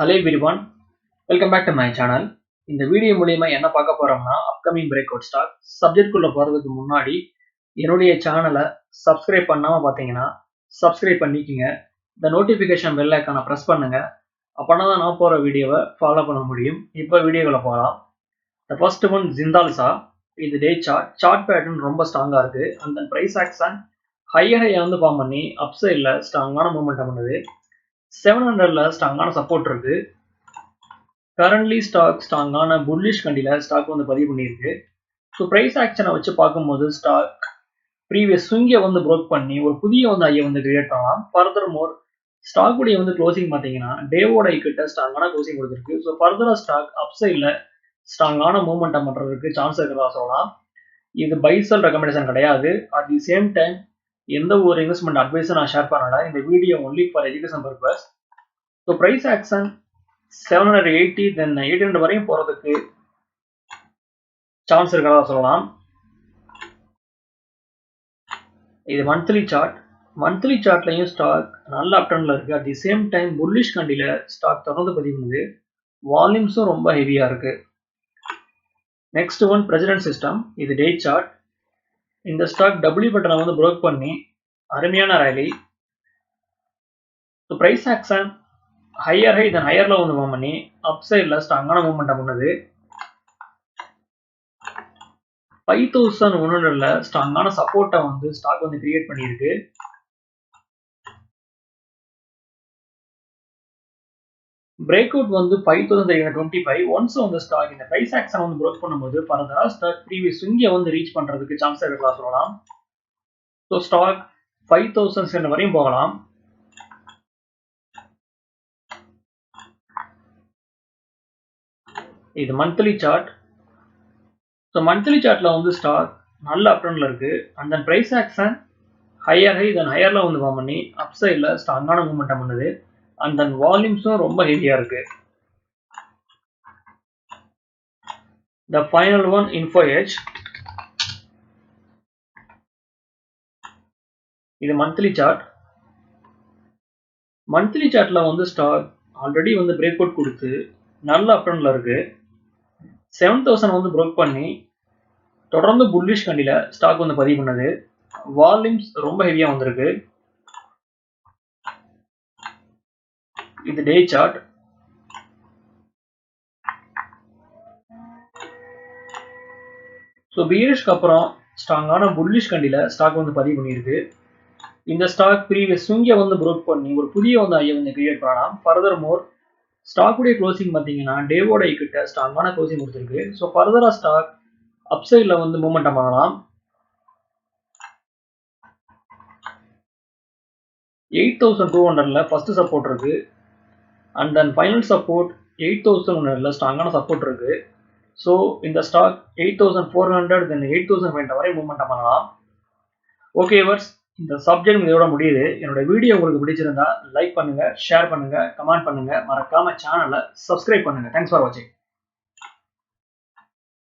Hello everyone welcome back to my channel இந்த video மூலியமா என்ன பார்க்க போறோம்னா அப்கமிங் பிரேக் அவுட் ஸ்டாக் சப்ஜெக்ட்குள்ள போறதுக்கு முன்னாடி என்னுடைய சேனலை சப்ஸ்கிரைப் பண்ணாம பார்த்தீங்கன்னா சப்ஸ்கிரைப் பண்ணிக்கோங்க. இந்த நோட்டிஃபிகேஷன் பெல் ஐக்கான ப்ரெஸ் பண்ணுங்க. அப்போனா தான் நான் போகிற வீடியோவை ஃபாலோ பண்ண முடியும். இப்போ வீடியோக்குள்ள போகலாம் த ஃபர்ஸ்ட் ஒன் ஜிந்தால்சா இது டே சார்ட் சார்ட் பேட்டர்ன் ரொம்ப ஸ்ட்ராங்காக இருக்கு. அந்த ப்ரைஸ் ஆக்ஷன் ஹையர் ஹையை வந்து ஃபார்ம் பண்ணி அப்சைடில் ஸ்ட்ராங்கான மூமெண்ட்டை பண்ணுது. செவன் ஹண்ட்ரட்ல ஸ்ட்ராங்கான சப்போர்ட் இருக்கு. கரண்ட்லி ஸ்டாக் ஸ்ட்ராங்கான புல்லிஷ் கண்டியில ஸ்டாக் வந்து பதிவு பண்ணியிருக்கு. ஸோ ப்ரைஸ் ஆக்ஷனை வச்சு பார்க்கும்போது ஸ்டாக் ப்ரீவியஸ் ஸ்விங்கை வந்து ப்ரோக் பண்ணி ஒரு புதிய வந்து ஐயை வந்து கிரியேட் பண்ணலாம். ஃபர்தர் மோர் ஸ்டாக்குடைய வந்து க்ளோசிங் பார்த்தீங்கன்னா டேவோட கிட்ட ஸ்ட்ராங்கான க்ளோசிங் கொடுத்துருக்கு. ஸோ ஃபர்தராக ஸ்டாக் அப்சைடில் ஸ்ட்ராங்கான மூவ்மெண்ட்டை பண்ணுறதுக்கு சான்ஸ் இருக்கிறதா சொல்லலாம். இது பைசல் ரெக்கமெண்டேஷன் கிடையாது. அட் தி சேம் டைம் எந்த ஒரு இன்வெஸ்ட்மெண்ட் அட்வைஸும் நான் ஷேர் பண்ணல. இந்த video only for education purpose so price action seven hundred eighty then eight hundred வரையும் போகிறதுக்கு சான்ஸ் இருக்கிறதா சொல்லலாம். இது மந்த்லி சார்ட் மந்த்லி சார்ட்லையும் ஸ்டாக் நல்ல அப்டர்னில் இருக்குது at the same time bullish கண்டியில் ஸ்டாக் தொடர்ந்து பதிவு வால்யூம்ஸும் ரொம்ப ஹெவியாக இருக்குது நெக்ஸ்ட் ஒன் பிரசிடென்ட் சிஸ்டம் இது டே சார்ட் இந்த ஸ்டாக் டபுள்யூ பட்டனை வந்து ப்ரோக் பண்ணி அருமையான rally so price action higher high then ஹையரில் வந்து மூவ் பண்ணி அப் சைடில் ஸ்ட்ராங்கான மூவ்மெண்ட்டை பண்ணுது ஃபைவ் தௌசண்ட் ஒன் ஹண்ட்ரடில் ஸ்ட்ராங்கான சப்போர்ட்டை வந்து ஸ்டாக் வந்து கிரியேட் பண்ணியிருக்கு. பிரேக் அவுட் வந்து five thousand three twenty five once வந்து ஸ்டாக் இந்த ப்ரைஸ் ஆக்ஷன் வந்து ப்ரோக் பண்ணும்போது பரதரா ஸ்டாக் ப்ரீவியஸ் இங்கே வந்து ரீச் பண்ணுறதுக்கு சான்ஸ் இருக்கலாம் சொல்லலாம். So stock five thousand seven வரையும் போகலாம். இது மந்த்லி சார்ட் ஸோ மந்த்லி சார்ட்டில் வந்து ஸ்டாக் நல்ல அப்டர்னில் இருக்குது அந்த price action higher high then ஹையரில் வந்து ஃபார்ம் பண்ணி அப் சைடில் ஸ்ட்ராங்கான மூவ்மெண்ட்டை பண்ணுது. அண்ட் தென் வால்யூம்ஸும் ரொம்ப ஹெவியாக இருக்குது the final one Info Edge இது மந்த்லி சார்ட் மந்த்லி சார்ட்ல வந்து ஸ்டாக் ஆல்ரெடி வந்து பிரேக் அவுட் கொடுத்து நல்ல அப்டர்னில் இருக்கு. செவன் தௌசண்ட் வந்து ப்ரோக் பண்ணி தொடர்ந்து புல்லிஷ் கண்டியில் ஸ்டாக் வந்து பதிவு பண்ணது. வால்யூம்ஸ் ரொம்ப ஹெவியாக வந்திருக்கு. இது டே சார்ட். ஸோ பியரிஷ்க்கு அப்புறம் ஸ்ட்ராங்கான புல்லிஷ் கண்டியில் ஸ்டாக் வந்து பதிவு பண்ணியிருக்கு. இந்த ஸ்டாக் ப்ரீவியஸ் ஸ்விங்கை வந்து ப்ரோக் பண்ணி ஒரு புதிய வந்து ஐயை வந்து கிரியேட் பண்ணலாம். ஃபர்தர் மோர் ஸ்டாக்குடைய க்ளோசிங் பார்த்தீங்கன்னா டேவோட கிட்ட ஸ்ட்ராங்கான க்ளோசிங் கொடுத்துருக்கு. ஸோ ஃபர்தராக ஸ்டாக் அப்சைடில் வந்து மூமெண்டம் பண்ணலாம் எயிட் தௌசண்ட் டூ ஹண்ட்ரட்ல ஃபஸ்ட்டு சப்போர்ட் இருக்கு. And then final support eight thousand ஹண்ட்ரட்ல ஸ்ட்ராங்கான சப்போர்ட் இருக்கு. ஸோ இந்த stock eight thousand four hundred then eight thousand five வரை மூவ்மெண்ட் பண்ணலாம். ஓகே வர்ஸ் இந்த சப்ஜெக்ட் இதோட முடியுது. என்னோட வீடியோ உங்களுக்கு பிடிச்சிருந்தா லைக் பண்ணுங்கள் ஷேர் பண்ணுங்கள் கமெண்ட் பண்ணுங்கள் மறக்காமல் சேனலை சப்ஸ்கிரைப் பண்ணுங்க. தேங்க்ஸ் ஃபார் வாட்சிங்